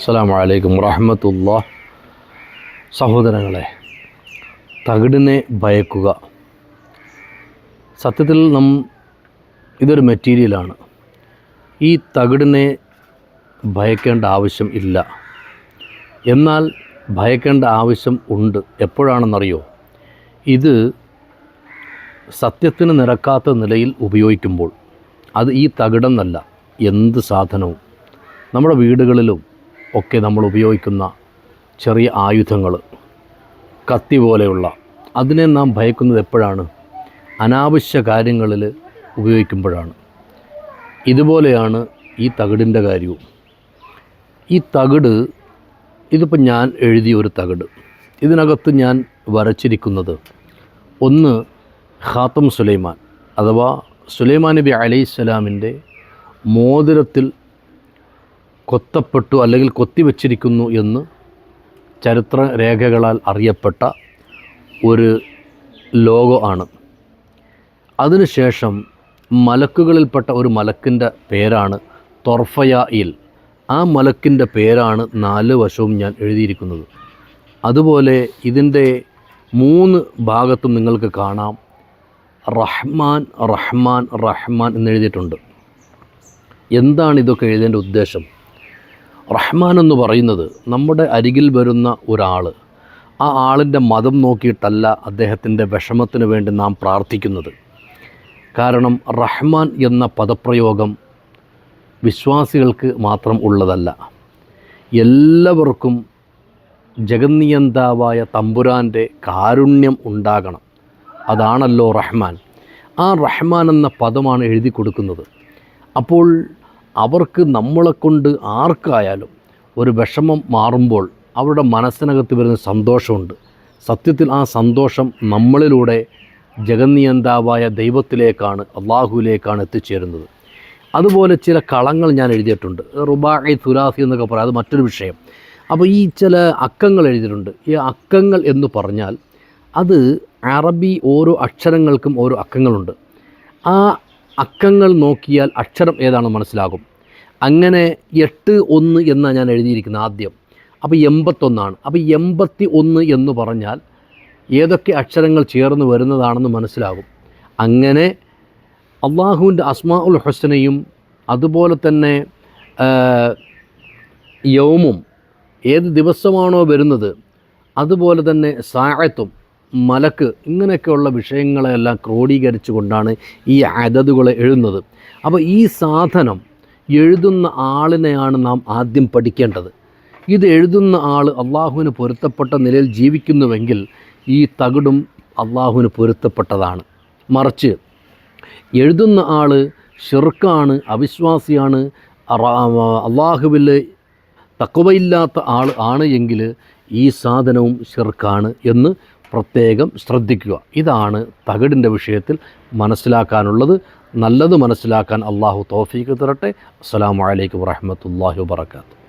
അസ്സാം വലൈക്കും വറഹമത്തുള്ള സഹോദരങ്ങളെ തകിടിനെ ഭയക്കുക. സത്യത്തിൽ നം ഇതൊരു മെറ്റീരിയലാണ്. ഈ തകിടിനെ ഭയക്കേണ്ട ആവശ്യം ഇല്ല. എന്നാൽ ഭയക്കേണ്ട ആവശ്യം ഉണ്ട്. എപ്പോഴാണെന്നറിയോ? ഇത് സത്യത്തിന് നിരക്കാത്ത നിലയിൽ ഉപയോഗിക്കുമ്പോൾ. അത് ഈ തകിടെന്നല്ല എന്ത് സാധനവും. നമ്മുടെ വീടുകളിലും ഒക്കെ നമ്മൾ ഉപയോഗിക്കുന്ന ചെറിയ ആയുധങ്ങൾ കത്തി പോലെയുള്ള. അതിനെ നാം ഭയക്കുന്നത് എപ്പോഴാണ്? അനാവശ്യ കാര്യങ്ങളിൽ ഉപയോഗിക്കുമ്പോഴാണ്. ഇതുപോലെയാണ് ഈ തകിടിന്റെ കാര്യവും. ഈ തകിട് ഇതിപ്പോൾ ഞാൻ എഴുതിയ ഒരു തകിട്. ഇതിനകത്ത് ഞാൻ വരച്ചിരിക്കുന്നത് ഒന്ന് ഖാത്തം സുലൈമാൻ അഥവാ സുലൈമാൻ നബി അലൈഹിസ്സലാമിന്റെ മോതിരത്തിൽ കൊത്തപ്പെട്ടു അല്ലെങ്കിൽ കൊത്തിവെച്ചിരിക്കുന്നു എന്ന് ചരിത്ര രേഖകളാൽ അറിയപ്പെട്ട ഒരു ലോഗോ ആണ്. അതിനുശേഷം മലക്കുകളിൽപ്പെട്ട ഒരു മലക്കിന്റെ പേരാണ് തൊർഫയായിൽ. ആ മലക്കിന്റെ പേരാണ് നാല് വശവും ഞാൻ എഴുതിയിരിക്കുന്നത്. അതുപോലെ ഇതിന്റെ മൂന്ന് ഭാഗത്തും നിങ്ങൾക്ക് കാണാം. റഹ്മാൻ റഹ്മാൻ റഹ്മാൻ എന്നെഴുതിയിട്ടുണ്ട് എന്താണ് ഇതൊക്കെ എഴുതേണ്ട ഉദ്ദേശം? റഹ്മാൻ എന്ന് പറയുന്നത് നമ്മുടെ അരികിൽ വരുന്ന ഒരാൾ. ആ ആളിന്റെ മതം നോക്കിയിട്ടല്ല അദ്ദേഹത്തിന്റെ വിഷമത്തിന് വേണ്ടി നാം പ്രാർത്ഥിക്കുന്നത്. കാരണം റഹ്മാൻ എന്ന പദപ്രയോഗം വിശ്വാസികൾക്ക് മാത്രം ഉള്ളതല്ല. എല്ലാവർക്കും ജഗന്നിയന്താവായ തമ്പുരാന്റെ കാരുണ്യം ഉണ്ടാകണം. അതാണല്ലോ റഹ്മാൻ. ആ റഹ്മാൻ എന്ന പദമാണ് എഴുതി കൊടുക്കുന്നത്. അപ്പോൾ അവർക്ക് നമ്മളെക്കൊണ്ട് ആർക്കായാലും ഒരു വിഷമം മാറുമ്പോൾ അവരുടെ മനസ്സിനകത്ത് വരുന്ന സന്തോഷമുണ്ട്. സത്യത്തിൽ ആ സന്തോഷം നമ്മളിലൂടെ ജഗന്നിയന്താവായ ദൈവത്തിലേക്കാണ് അള്ളാഹുവിലേക്കാണ് എത്തിച്ചേരുന്നത്. അതുപോലെ ചില കളങ്ങൾ ഞാൻ എഴുതിയിട്ടുണ്ട്. റുബാഇ തുലാസി എന്നൊക്കെ പറയാം. അത് മറ്റൊരു വിഷയം. അപ്പോൾ ഈ ചില അക്കങ്ങൾ എഴുതിയിട്ടുണ്ട്. ഈ അക്കങ്ങൾ എന്ന് പറഞ്ഞാൽ അത് അറബി ഓരോ അക്ഷരങ്ങൾക്കും ഓരോ അക്കങ്ങളുണ്ട്. ആ അക്കങ്ങൾ നോക്കിയാൽ അക്ഷരം ഏതാണെന്ന് മനസ്സിലാകും. അങ്ങനെ എട്ട് ഒന്ന് എന്നാണ് ഞാൻ എഴുതിയിരിക്കുന്നത് ആദ്യം. അപ്പോൾ എൺപത്തൊന്നാണ്. അപ്പോൾ എൺപത്തി ഒന്ന് എന്ന് പറഞ്ഞാൽ ഏതൊക്കെ അക്ഷരങ്ങൾ ചേർന്ന് വരുന്നതാണെന്ന് മനസ്സിലാകും. അങ്ങനെ അള്ളാഹുവിന്റെ അസ്മാ ഉൽ ഹുസനയും അതുപോലെ തന്നെ യൗമും ഏത് ദിവസമാണോ വരുന്നത് അതുപോലെ തന്നെ സായത്തും മലക്ക് ഇങ്ങനെയൊക്കെയുള്ള വിഷയങ്ങളെല്ലാം ക്രോഡീകരിച്ചു കൊണ്ടാണ് ഈ അതതുകളെ എഴുതുന്നത്. അപ്പോൾ ഈ സാധനം എഴുതുന്ന ആളിനെയാണ് നാം ആദ്യം പഠിക്കേണ്ടത്. ഇത് എഴുതുന്ന ആൾ അള്ളാഹുവിന് പൊരുത്തപ്പെട്ട നിലയിൽ ജീവിക്കുന്നുവെങ്കിൽ ഈ തകിടും അള്ളാഹുവിന് പൊരുത്തപ്പെട്ടതാണ്. മറിച്ച് എഴുതുന്ന ആൾ ഷിർക്കാണ് അവിശ്വാസിയാണ് അള്ളാഹുവിൽ തക്കവയില്ലാത്ത ആൾ ആണ് എങ്കിൽ ഈ സാധനവും ഷിർക്കാണ് എന്ന് പ്രത്യേകം ശ്രദ്ധിക്കുക. ഇതാണ് തകിടിന്റെ വിഷയത്തിൽ മനസ്സിലാക്കാനുള്ളത്. നല്ലത് മനസ്സിലാക്കാൻ അള്ളാഹു തോഫീക്ക് തരട്ടെ. അസ്സാം വലൈക്കും വാഹമത്തല്ലാഹി വാബർക്കാത്തു